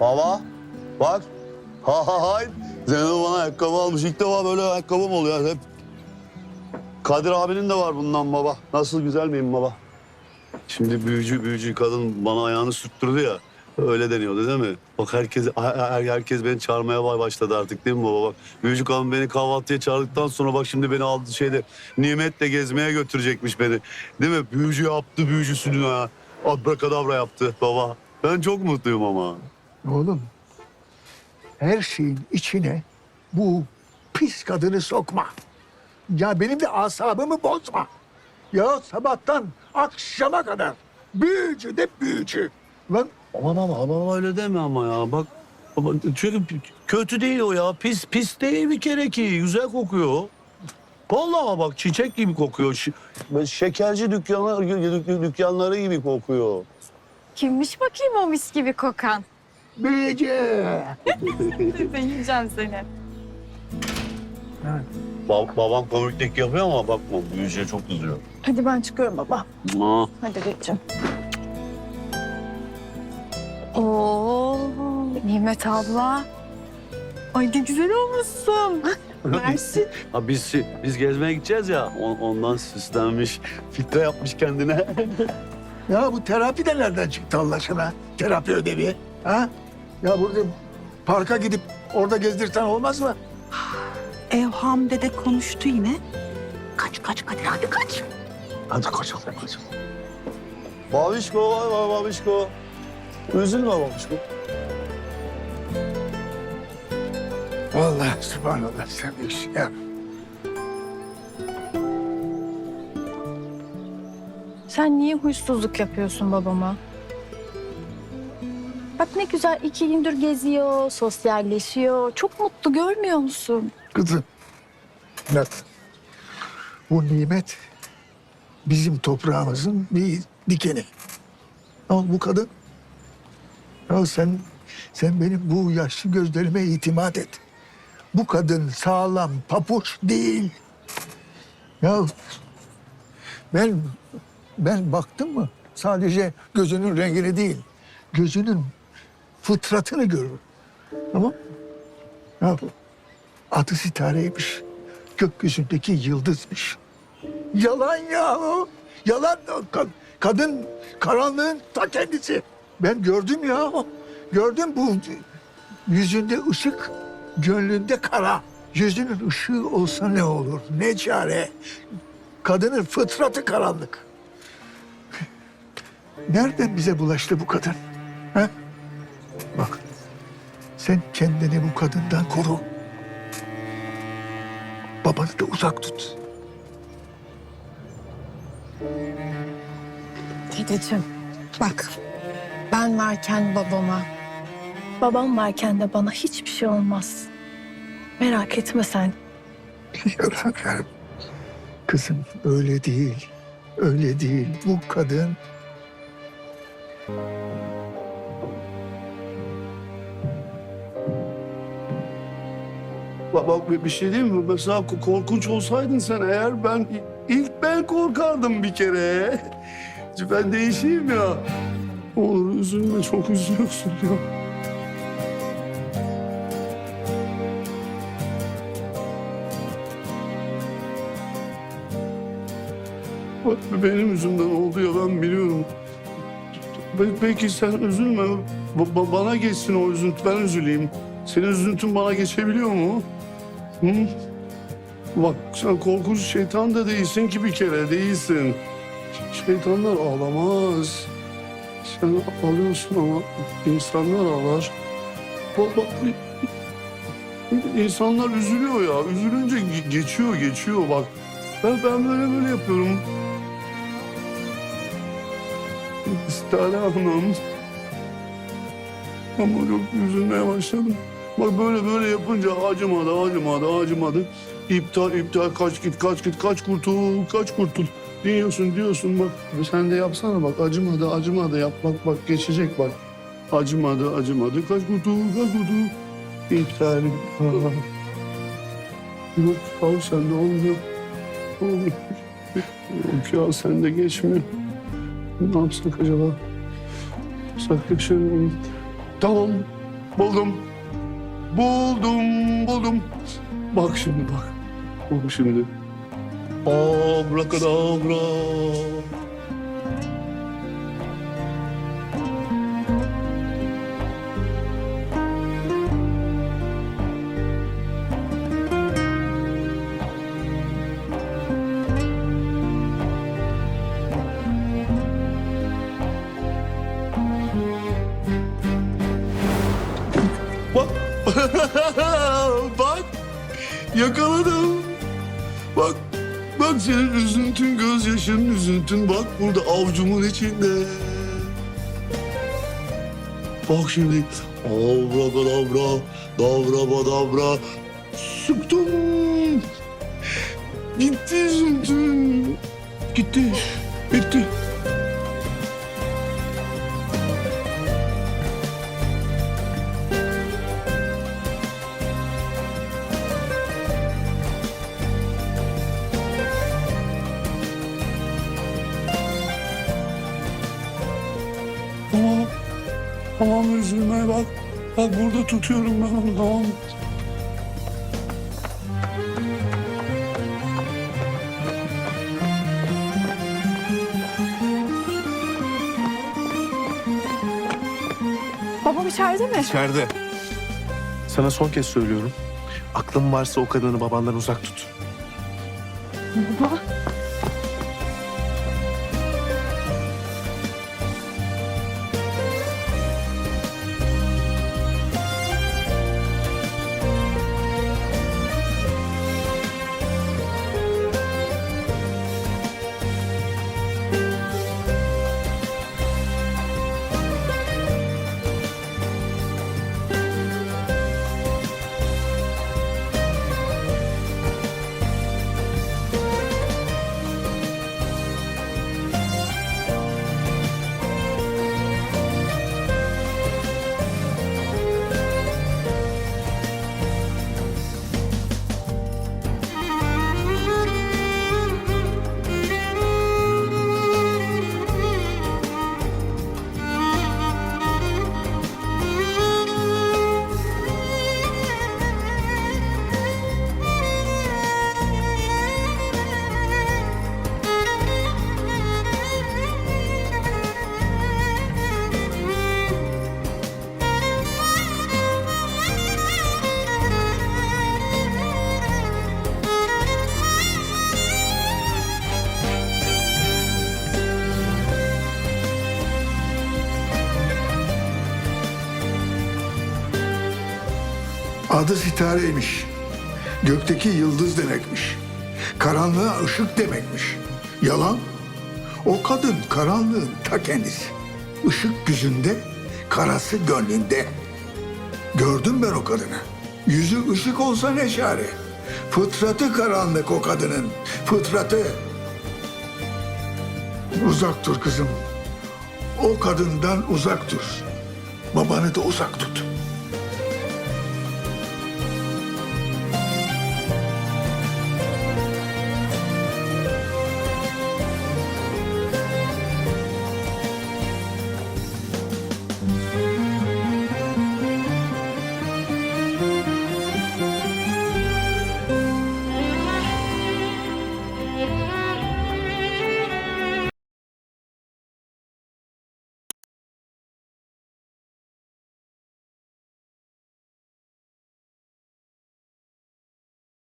Baba bak. Ha ha hay. Zeyno bana ayakkabı almış. İlk defa böyle ayakkabım oluyor hep. Kadir abinin de var bundan baba. Nasıl güzel miyim baba? Şimdi büyücü büyücü kadın bana ayağını sürttürdü ya. Öyle deniyordu değil mi? Bak herkes her, herkes beni çağırmaya başladı artık değil mi baba? Bak büyücü kadın beni kahvaltıya çağırdıktan sonra bak şimdi beni aldı şeyde nimetle gezmeye götürecekmiş beni. Değil mi? Büyücü yaptı büyücüsünü ha. Abrakadabra yaptı baba. Ben çok mutluyum ama. Oğlum, her şeyin içine bu pis kadını sokma. Ya benim de asabımı bozma. Ya sabahtan akşama kadar büyücü de büyücü. Lan Aman ama aman öyle deme ama ya. Bak baba, çünkü kötü değil o ya. Pis pis değil bir kere ki. Güzel kokuyor. Vallahi bak çiçek gibi kokuyor. Ş- böyle şekerci dükkanlar, dük- dükkanları gibi kokuyor. Kimmiş bakayım o mis gibi kokan? Büyücü. Ben yiyeceğim seni. Ba- babam komiklik yapıyor ama bakma büyücüye çok kızıyor. Hadi ben çıkıyorum baba. Aa, Hadi geçeceğim. Oo, Nimet abla. Ay ne güzel olmuşsun. Mersi. ha biz biz gezmeye gideceğiz ya. on- ondan süslenmiş, filtre yapmış kendine. Ya bu terapi de nereden çıktı Allah aşkına? Terapi ödevi. Ha? Ya burada parka gidip orada gezdirsen olmaz mı? Evham dede konuştu yine. Kaç kaç Kadir hadi kaç. Hadi kaçalım kaçalım. Babişko var var babişko. Üzülme babişko. Vallahi subhanallah sen bir şey yap. Sen niye huysuzluk yapıyorsun babama? Bak ne güzel iki gündür geziyor, sosyalleşiyor. Çok mutlu görmüyor musun? Kızım. Bak. Bu nimet bizim toprağımızın bir dikeni. Al bu kadın. Ya sen sen benim bu yaşlı gözlerime itimat et. Bu kadın sağlam papuç değil. Ya ben ben baktım mı sadece gözünün rengini değil, gözünün fıtratını görürüm. Tamam? Ya Adı sitareymiş. Gökyüzündeki yıldızmış. Yalan ya o. Yalan. Ka- kadın karanlığın ta kendisi. Ben gördüm ya. Gördüm bu yüzünde ışık, gönlünde kara. Yüzünün ışığı olsa ne olur? Ne çare? Kadının fıtratı karanlık. Nereden bize bulaştı bu kadın? Ha? Bak, sen kendini bu kadından koru. Babanı da uzak tut. Dedeciğim bak ben varken babama, babam varken de bana hiçbir şey olmaz. Merak etme sen. Yarabbim. Kızım öyle değil. Öyle değil. Bu kadın Bak, bak bir- şey diyeyim mi? Mesela ko- korkunç olsaydın sen eğer ben ilk ben korkardım bir kere. Ben değişeyim ya. Olur üzülme çok üzülüyorsun ya. Bak benim yüzümden oldu ya ben biliyorum. Be- Belki sen üzülme. Ba- bana geçsin o üzüntü ben üzüleyim. Senin üzüntün bana geçebiliyor mu? Hı? Bak sen korkunç şeytan da değilsin ki bir kere değilsin. Şeytanlar ağlamaz. Sen ağlıyorsun ama insanlar ağlar. Bak bak insanlar üzülüyor ya. Üzülünce ge- geçiyor geçiyor bak. Ben, ben böyle böyle yapıyorum. İstihare Hanım. Ama çok üzülmeye başladım. Bak böyle böyle yapınca acımadı, acımadı, acımadı. İptal, iptal, kaç git, kaç git, kaç kurtul, kaç kurtul. Diyorsun, diyorsun bak. Sen de yapsana bak, acımadı, acımadı. Yap bak, bak geçecek bak. Acımadı, acımadı. Kaç kurtul, kaç kurtul. İptal. Yok, al sende olmuyor. Olmuyor. Yok ya sende geçmiyor. Ne yapsak acaba? Yapsak geçelim. Tamam, Buldum. Buldum, buldum. Bak şimdi bak. Bak şimdi. Abrakadabra. Yakaladım. Bak. Bak senin üzüntün, gözyaşın, üzüntün. Bak burada avcumun içinde. Bak şimdi. Avrakadabra, davrabadabra. Sıktım. Gitti üzüntün. Gitti. Bitti. Tamam üzülme bak. Bak burada tutuyorum ben onu tamam. Babam içeride mi? İçeride. Sana son kez söylüyorum. Aklın varsa o kadını babandan uzak tut. Baba. Adı sitareymiş. Gökteki yıldız demekmiş. Karanlığa ışık demekmiş. Yalan. O kadın karanlığın ta kendisi. Işık yüzünde, karası gönlünde. Gördüm ben o kadını. Yüzü ışık olsa ne çare. Fıtratı karanlık o kadının. Fıtratı. Uzak dur kızım. O kadından uzak dur. Babanı da uzak tut.